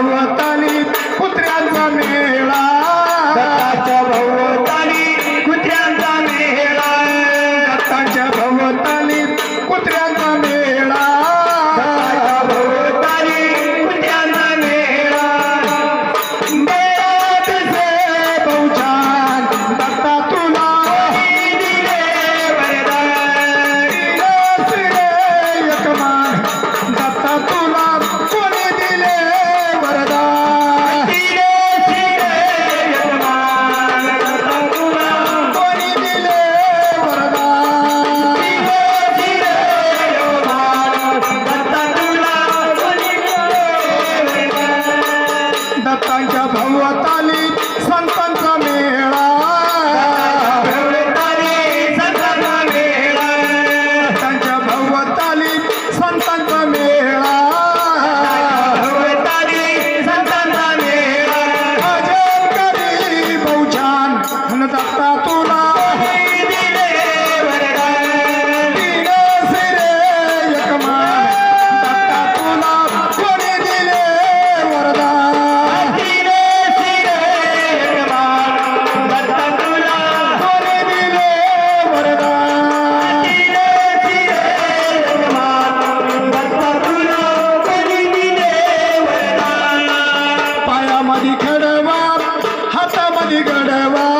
भवताली कुत्र्यांचा मेळा. दत्ताच्या भवताली कुत्र्यांचा मेळा. दत्ताच्या भवताली कुत्र्यांचा তাই যাব। Deva